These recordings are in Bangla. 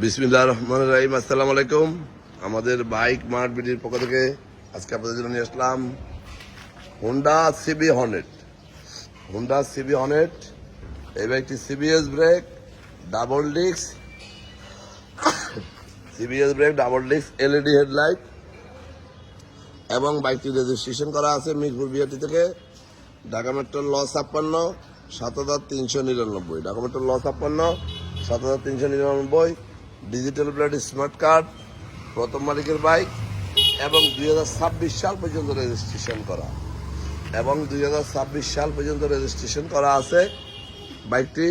বিসমিল্লাহ রহমান রাহিম, আসসালাম আলাইকুম। আমাদের বাইক মার্ট বিটির পক্ষ থেকে আজকে আপনাদের জন্য নিয়ে আসলাম Honda CB Hornet Honda CB Hornet এই বাইকটি CBS brake double disc CBS brake double disc LED headlight এবং বাইকটি রেজিস্ট্রেশন করা আছে মিরপুর বিআরটি থেকে, ঢাকা মেট্রো ল ছাপ্পান্ন, সাত হাজার তিনশো নিরানব্বই। ঢাকা মেট্রো ল ছাপ্পান্ন, সাত হাজার তিনশো নিরানব্বই। ডিজিটাল প্লেট স্মার্ট কার্ড, প্রথম মালিকের বাইক এবং দুই হাজার ছাব্বিশ সাল পর্যন্ত রেজিস্ট্রেশন করা। এবং দুই হাজার ছাব্বিশ সাল পর্যন্ত রেজিস্ট্রেশন করা আছে বাইকটি।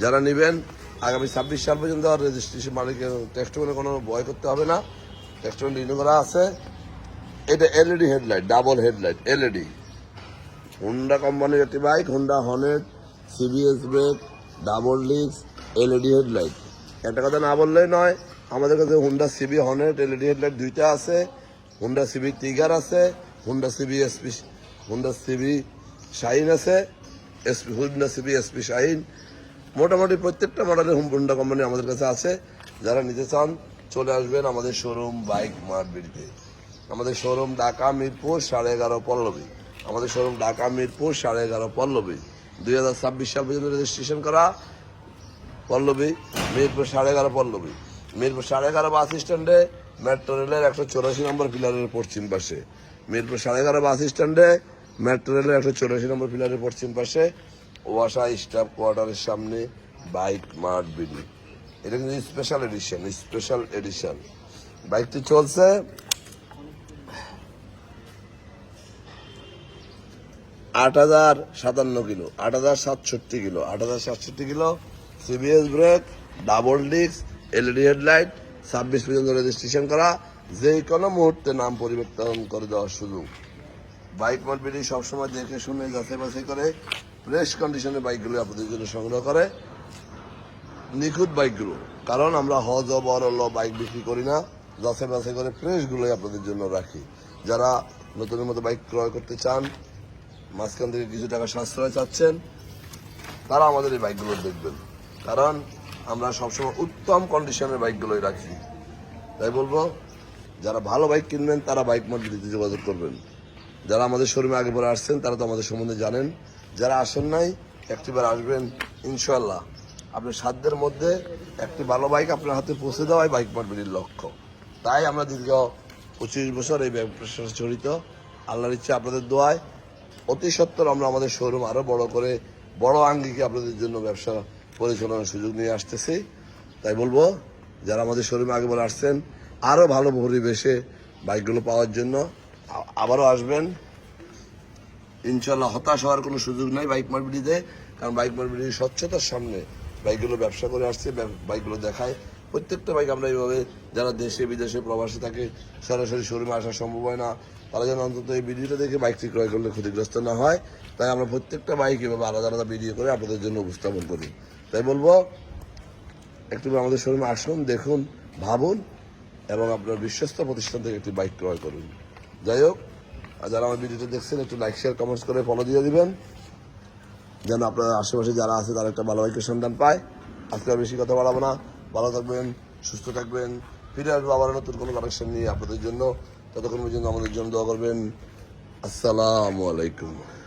যারা নেবেন, আগামী ছাব্বিশ সাল পর্যন্ত আর রেজিস্ট্রেশন মালিকের টেক্সটমেন্টে কোনো ভয় করতে হবে না। টেক্সটমেন্ট রিনিউ করা আছে। এটা LED headlight, double headlight, LED. Honda কোম্পানির একটি bike, Honda Hornet CBS brake, double disc, LED headlight. একটা কথা না বললেই নয়, আমাদের কাছে Honda CB Hornet LED headlight দুইটা আছে হুন্ডা সিবি টিগার আছে Honda CB SP Honda CB shine আছে SP Honda CB SP shine মোটামুটি প্রত্যেকটা মডেলের হুন্ডা কোম্পানি আমাদের কাছে আছে। যারা নিতে চান, চলে আসবেন আমাদের শোরুম বাইক মার্ট বিড়িতে আমাদের শোরুম ঢাকা, মিরপুর, সাড়ে এগারো পল্লবী। আমাদের শোরুম ঢাকা, মিরপুর, সাড়ে এগারো পল্লবী। দুই হাজার ছাব্বিশ সাল পর্যন্ত রেজিস্ট্রেশন করা। পল্লবী, মিরপুর সাড়ে এগারো পল্লবী। মিরপুর সাড়ে এগারো বাস স্ট্যান্ডে মেট্রো রেলের একশো চৌরাশি নম্বর পিলারের পশ্চিম পাশে। মিরপুর সাড়ে এগারো বাস স্ট্যান্ডে মেট্রো রেলের একশো চৌরাশি নম্বর পিলারের পশ্চিম পাশে ওয়াসা স্টাফ কোয়ার্টারের সামনে বাইক মার্ট বিডি এটা কিন্তু স্পেশাল এডিশন স্পেশাল এডিশন বাইকটি চলছে। আট হাজার সাতান্ন কিলো, আট হাজার সাতষট্টি কিলো, আট হাজার সাতষট্টি kilo CBS brake double disc LED headlight ছাব্বিশ পর্যন্ত রেজিস্ট্রেশন করা যে কোনো মুহূর্তে নাম পরিবর্তন করে দেওয়ার সুযোগ। বাইক মার্কেটে সবসময় দেখে শুনে, যাচাই বাছাই করে ফ্রেশ কন্ডিশনের বাইকগুলো আপনাদের জন্য সংগ্রহ করে। নিখুঁত বাইকগুলো, কারণ আমরা হজ বড় ল বাইক বিক্রি করি না, যাচাই বাছাই করে ফ্রেশগুলোই আপনাদের জন্য রাখি। যারা নতুনের মতো বাইক ক্রয় করতে চান, মাঝখান থেকে কিছু টাকা সাশ্রয় চাচ্ছেন, তারা আমাদের এই বাইকগুলো দেখবেন। কারণ আমরা সবসময় উত্তম কন্ডিশনের বাইকগুলোই রাখি। তাই বলব, যারা ভালো বাইক কিনবেন, তারা বাইক মার্কেটে যোগাযোগ করবেন। যারা আমাদের শোরুমে আগে পরে আসছেন, তারা তো আমাদের সম্বন্ধে জানেন। যারা আসেন নাই, একটিবার আসবেন ইনশাল্লাহ আপনার সাধ্যের মধ্যে একটি ভালো বাইক আপনার হাতে পৌঁছে দেওয়াই বাইক মার্কেটের লক্ষ্য। তাই আমরা দীর্ঘ পঁচিশ বছর এই ব্যবসার সাথে জড়িত। আল্লাহর ইচ্ছে আপনাদের দোয়ায় অতি সত্তর আমরা আমাদের শোরুম আরও বড় করে, বড় আঙ্গিকে আপনাদের জন্য ব্যবসা পরিচালনার সুযোগ নিয়ে আসতেছি। তাই বলব, যারা আমাদের শোরুমে আগে বলে আসছেন, আরও ভালো পরিবেশে বাইকগুলো পাওয়ার জন্য আবারও আসবেন। ইনশাল্লাহ হতাশ হওয়ার কোনো সুযোগ নাই বাইক মার্কেটিতে কারণ বাইক মার্কেটের স্বচ্ছতার সামনে বাইকগুলো ব্যবসা করে আসছে বাইকগুলো দেখায়। প্রত্যেকটা বাইক আমরা এইভাবে, যারা দেশে, বিদেশে প্রবাসী থাকে, সরাসরি শোরুমে আসা সম্ভব হয় না, তারা যেন অন্তত এই ভিডিওটা দেখে বাইকটি ক্রয় করলে ক্ষতিগ্রস্ত না হয়। তাই আমরা প্রত্যেকটা বাইক এভাবে আলাদা আলাদা ভিডিও করে আপনাদের জন্য উপস্থাপন করি। তাই বলব, একটু আমাদের শোরুমে আসুন, দেখুন, ভাবুন এবং আপনার বিশ্বস্ত প্রতিষ্ঠান থেকে একটি বাইক ক্রয় করুন। যাই হোক, আর যারা আমার ভিডিওটা দেখছেন, একটু লাইক শেয়ার কমেন্টস করে ফলো দিয়ে দিবেন। যেন আপনার আশেপাশে যারা আছে, তারা একটা ভালো বাইকের সন্ধান পায়। আজকে বেশি কথা বাড়াবো না। ভালো থাকবেন, সুস্থ থাকবেন। ফিরে আসব আবার নতুন কোনো কালেকশন নিয়ে আপনাদের জন্য। ততক্ষণ পর্যন্ত আমাদের জন্য দোয়া করবেন। আসসালামু আলাইকুম।